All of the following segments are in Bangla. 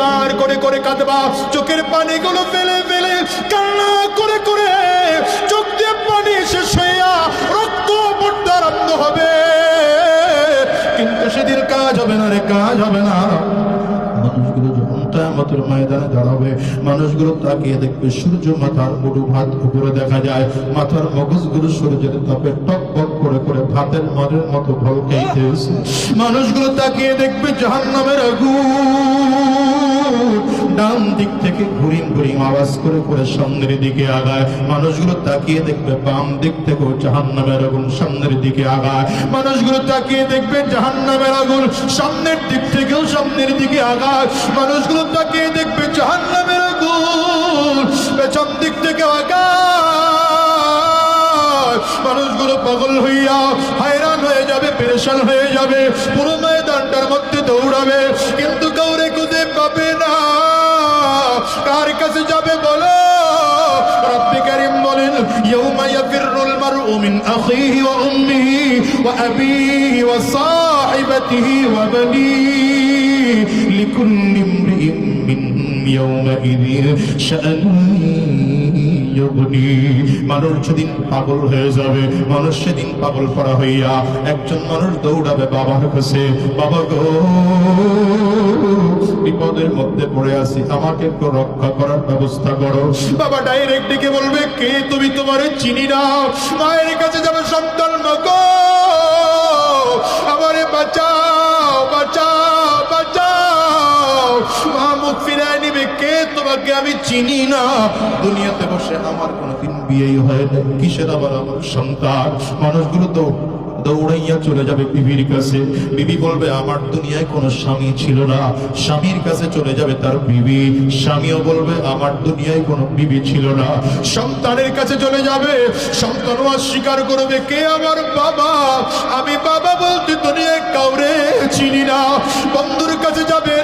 চিৎকার করে করে কাঁদবা। চোখের পানিগুলো ফেলে ফেলে কান্না করে করে চোখ দিয়ে পানি শেষ হইয়া রক্ত পড়তে আরম্ভ হবে। কিন্তু সেদিন কাজ হবে না রে, কাজ হবে না। মানুষগুলো যখন ময়দানে দাঁড়াবে, মানুষগুলো তাকিয়ে দেখবে সূর্য মাথার মুড়ু ভাত উপরে দেখা যায়। মাথার মগজগুলো সূর্যের তাপে টক টক করে করে ভাতের মনের মতো ভলকাইতেছে মানুষগুলো তাকিয়ে দেখবে জাহান্নামের আগুন। ডান দিক থেকে আওয়াজ করে করে সামনের দিকে আগায়। মানুষগুলো তাকিয়ে দেখবে বাম দিক জাহান্নামের আগুন সামনের দিকে আগায়। মানুষগুলো তাকিয়ে দেখবে আগুন সামনের দিক থেকেও সামনের দিকে আগায়। মানুষগুলো তাকিয়ে দেখবে আগুন পেছন দিক থেকে আগায়। মানুষগুলো পাগল হইয়া হায়রান হয়ে যাবে, পেরেশান হয়ে যাবে, পুরো ময়দানটার মধ্যে দৌড়াবে। কিন্তু কাউরে কার কাছে যাবে বলো রব্বি করিম বলেন ইয়াউমা ইয়াফিরুল মারউ মিন আখিহি ওয়া উম্মিহি ওয়া আবিহি ওয়া সাহিবাতিহি ওয়া বানিহি লিকুল্লি ইমরিইন মিনহুম ইয়াউমাইযিন শাআনুন মানুষ পাগল হয়ে যাবে, মানুষ সেদিন পাগল করা হইয়া একজন মানুষ দৌড়াবে বাবার কাছে। বাবা গো, বিপদের মধ্যে পড়ে আছি, আমাকে একটু রক্ষা করার ব্যবস্থা করো। বাবা ডাইরেক্ট ডেকে বলবে, কে তুমি তোমারে চিনি না? মায়ের কাছে যাবে, সন্তান মাগো চিনি না। দুনিয়াতে বসে আমার কোনোদিন বিয়েই হয় না কিসের আবার আমার সন্তান? মানুষগুলো তো দৌড়াইয়া চলে যাবে বিবির কাছে। বিবি বলবে, আমার দুনিয়ায় কোনো স্বামী ছিল না। স্বামীর কাছে চলে যাবে তার বিবি। স্বামীও বলবে, আমার দুনিয়ায় কোনো বিবি ছিল না। সন্তানের কাছে চলে যাবে। সন্তানও অস্বীকার করবে, কে আমার বাবা? আমি বাবা বলতে দুনিয়ায় কাউরে চিনি না। বন্ধুর কাছে যাবে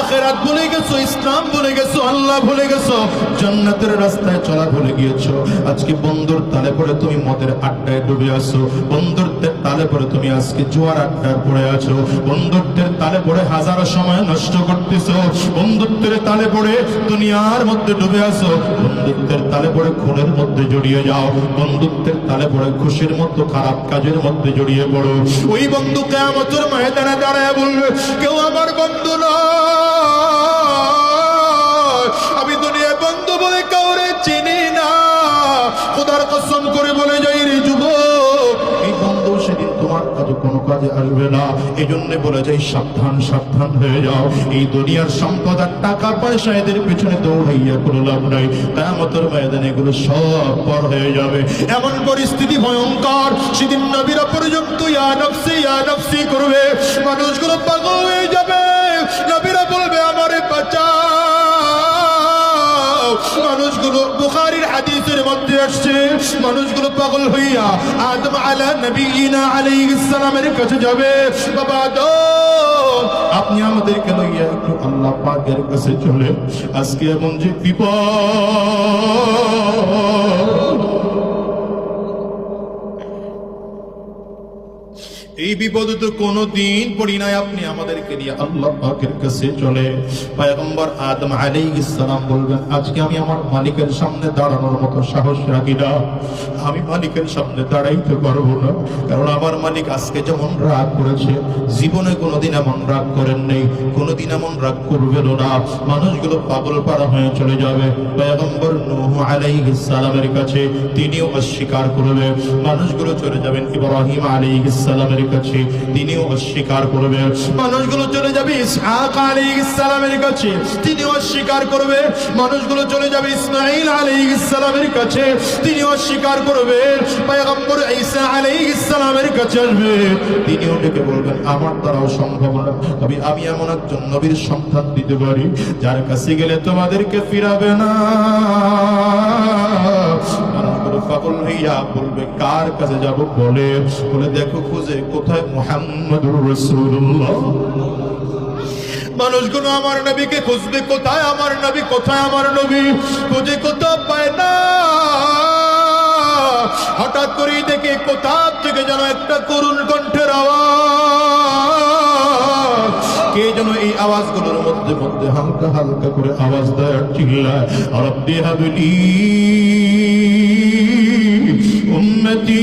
আখেরাত ভুলে গেছো, ইসলাম ভুলে গেছো, আল্লাহ ভুলে গেছো, জান্নাতের রাস্তায় চলা ভুলে গিয়েছো। আজকে বন্ধুর তালে পড়ে তুমি মদের আড্ডায় ডুবে আছো। বন্ধুত্বের তালে পড়ে তুমি আজকে জোয়ার আড্ডায় পড়ে আছো। বন্ধুত্বের তালে পড়ে হাজারো সময় নষ্ট করতেছো। বন্ধুত্বের তালে পড়ে দুনিয়ার মধ্যে ডুবে আছো। বন্ধুত্বের তালে পড়ে খুনের মধ্যে জড়িয়ে যাও। বন্ধুত্বের তালে পড়ে খুশির মতো খারাপ কাজের মধ্যে জড়িয়ে পড়ো। ওই বন্ধু কেমতের ময়দানে দাঁড়ায় বলবে, কেউ আমার বন্ধু নয়। আমি দুনিয়ায় বন্ধু বলে কাউরে চিনি না। কসম করে বলে যাই রে যাবে। এমন পরিস্থিতি ভয়ঙ্কর, সেদিন নবীরা পর্যন্ত করবে। মানুষগুলো পাগল হয়ে মধ্যে আসছে, মানুষগুলো পাগল হইয়া আদম আলা নবীনা আলাইহিস সালামের কাছে যাবে। বাবা দো আপনি আমাদেরকে লইয়া একটু আল্লাহ পাকের কাছে চলে? আজকে এমন যে বিপদ। এই বিপদে তো কোনো দিন পড়ি নাই আপনি আমাদেরকে নিয়ে। আল্লাহ পাকের কাছে চলে। পয়গম্বর আদম আলাইহিস সালাম বলবেন, আজকে আমি আমার মালিকের সামনে দাঁড়ানোর মতো সাহস রাখি না। আমি মালিকের সামনে দাঁড়াইতে পারব না। কারণ আমার মালিক আজকে যেমন রাগ করেছে, জীবনে কোনোদিন এমন রাগ করেন নেই। কোনোদিন এমন রাগ করবেন না। মানুষগুলো পাগল পাড়া হয়ে চলে যাবে। পয়গম্বর নূহ আলাইহিস সালামের কাছে তিনিও অস্বীকার করবে। মানুষগুলো চলে যাবেন ইব্রাহিম আলাইহিস সালামের কাছে তিনিও অস্বীকার করবে। মানুষগুলো চলে যাবে ইসহাক আলাইহিস সালামের কাছে, তিনিও অস্বীকার করবে। মানুষগুলো চলে যাবে ইসমাঈল আলাইহিস সালামের কাছে তিনি অস্বীকার করবে। পয়গম্বর ঈসা আলাইহিস সালামের কাছে আসবে। তিনিও ডেকে বলবেন আমার দ্বারাও সম্ভব না। তবে আমি এমন একজন নবীর সন্তান দিতে পারি, যার কাছে গেলে তোমাদেরকে ফিরাবে না। পাগল হইয়া বলবে, কার কাছে যাব বলে? বলে, দেখো খুঁজে, কোথায়? মোহাম্মদুর রাসূলুল্লাহ। মানুষগুলো আমার নবীকে খুঁজবে কোথায়? আমার নবী কোথায়? আমার নবী খুঁজে কোথাও পায় না। হঠাৎ করেই দেখে কোথা থেকে যেন একটা করুণ কণ্ঠের আওয়াজ। কে যেন এই আওয়াজগুলোর মধ্যে মধ্যে হালকা হালকা করে আওয়াজ দেয় আর চিল্লায়, রব্বি হাবলি। উম্মতি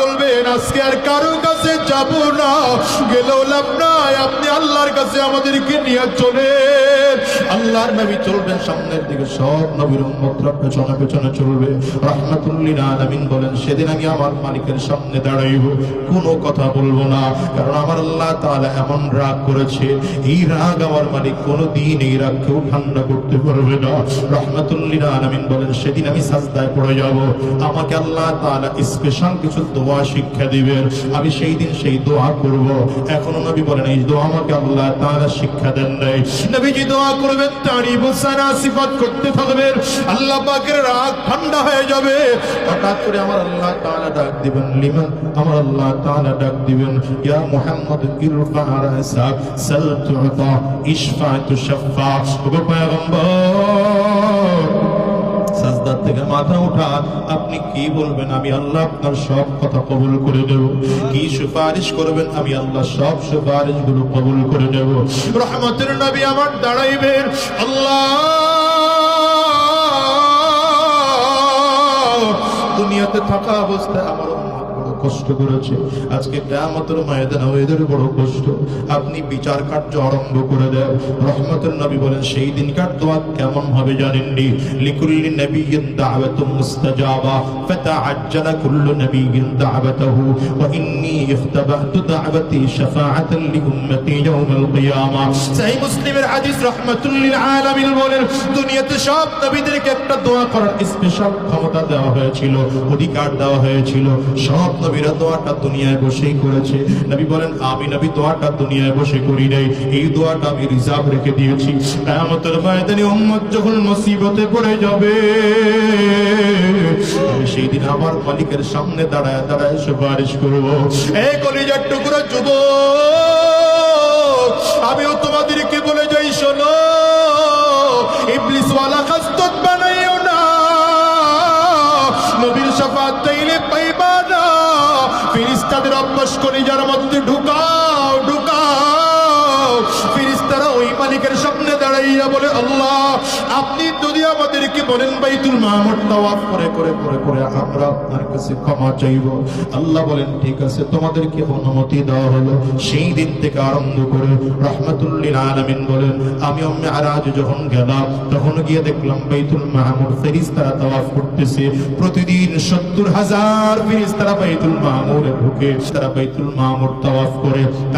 বলবেন, আজকে আর কারও কাছে যাব না। গেলেও লাভ নাই, আপনি আল্লাহর কাছে আমাদেরকে নিয়ে চলে আল্লাহর নবী চলবেন সামনের দিকে, সব নবীর উম্মতরা পেছনে পেছনে চলবে। রহমাতুল্লিল আলামিন বলেন, সেদিন আমি আমার মালিকের সামনে দাঁড়াইব, কোনো কথা বলব না, কারণ আমার আল্লাহ তাআলা এমন রাগ করেছে, এই রাগ আমার মালিক কোনোদিন এই রাগ কেউ ঠান্ডা করতে পারবে না। রহমাতুল্লিল আলামিন বলেন, সেদিন আমি সাজদায় পড়ে যাব, আমাকে আল্লাহ তাআলা স্পেশাল কিছু দোয়া শিক্ষা দিবেন, আমি সেই দিন সেই দোয়া করব। এখনও নবী বলেন, এই দোয়া আমাকে আল্লাহ তাআলা শিক্ষা দেন নাই। নবীজি দোয়া করবেন তারই বুসানা সিফাত করতে থাকবেন। আল্লাহ পাকের রাগ ঠান্ডা হয়ে যাবে। হঠাৎ করে আমার আল্লাহ তাআলা ডাক দিবেন লিমা আমার আল্লাহ তাআলা ডাক দিবেন, ইয়া মুহাম্মদ ইরফা রাসা সাল তুতা ইশফা তুশফা ওগো পয়গম্বর মাথা উঠা, আপনি কি বলবেন? আমি আল্লাহ আপনার সব কথা কবুল করে দেব। কি সুপারিশ করবেন? আমি আল্লাহ সব সুপারিশগুলো কবুল করে দেব। রহমতের নবী আমার দাঁড়াইবেন। আল্লাহ, দুনিয়াতে থাকা অবস্থায় আমার কষ্ট করেছে। আজকে কেয়ামতের ময়দানে এদের বড় কষ্ট। আপনি বিচার কার্য আরম্ভ করে দেন। রহমতের নবী বলেন, সেই দিনকার দোয়া কেমন হবে জানেননি? লিকুল্লি দাওয়াতুম মুস্তাজাবা কুল্লু ইয়াউমাল কিয়ামা। মুসলিমের হাদিস রহমাতুল্লিল আলামিন বলেন, দুনিয়াতে সব নবীদেরকে একটা দোয়া করার স্পেশাল ক্ষমতা দেওয়া হয়েছিল, অধিকার দেওয়া হয়েছিল। সব নবীরা দোয়াটা দুনিয়ায় বসেই করেছে। নবী বলেন, আমি নবী, দোয়াটা দুনিয়ায় বসে করি নাই। এই দোয়াটা আমি রিজার্ভ রেখে দিয়েছি। কিয়ামতের ময়দানে উম্মত যখন মুসিবতে পড়ে যাবে সেই দিন আমার মালিকের সামনে দাঁড়ায় দাঁড়ায় সুপারিশ করব। এই কলিজার টুকরো যুব আমিও তোমাদেরকে বলে যাই, শোনো ইবলিস ওয়ালা খাস্তত বানাইও না। নবীর শাফাত চাইলে পাইবা না ফিরিস্তাদের অভ্যাস করে যার মধ্যে ঢুকাও ঢুকাও। ফিরিস্তারা ওই মালিকের সামনে দাঁড়াইয়া বলে, আল্লাহ, আপনি যদি আমাদেরকে বলেন বাইতুল মামুর তাওয়াফ করে করে করে করে, আমরা আপনার কাছে ক্ষমা চাইব। আল্লাহ বলেন, ঠিক আছে, তোমাদেরকে অনুমতি দেওয়া হলো। সেই দিন থেকে আরম্ভ করে রহমাতুল্লিল আলামিন বলেন, আমি অম্মে আরাজ যখন গেলাম, তখন গিয়ে দেখলাম বাইতুল মামুর ফেরিস্তারা তাওয়াফ করতেছে। প্রতিদিন সত্তর হাজার ফেরিস্তারা বাইতুল মামুরে ঢুকে, তারা বাইতুল মামুর তাওয়াফ করে। তারা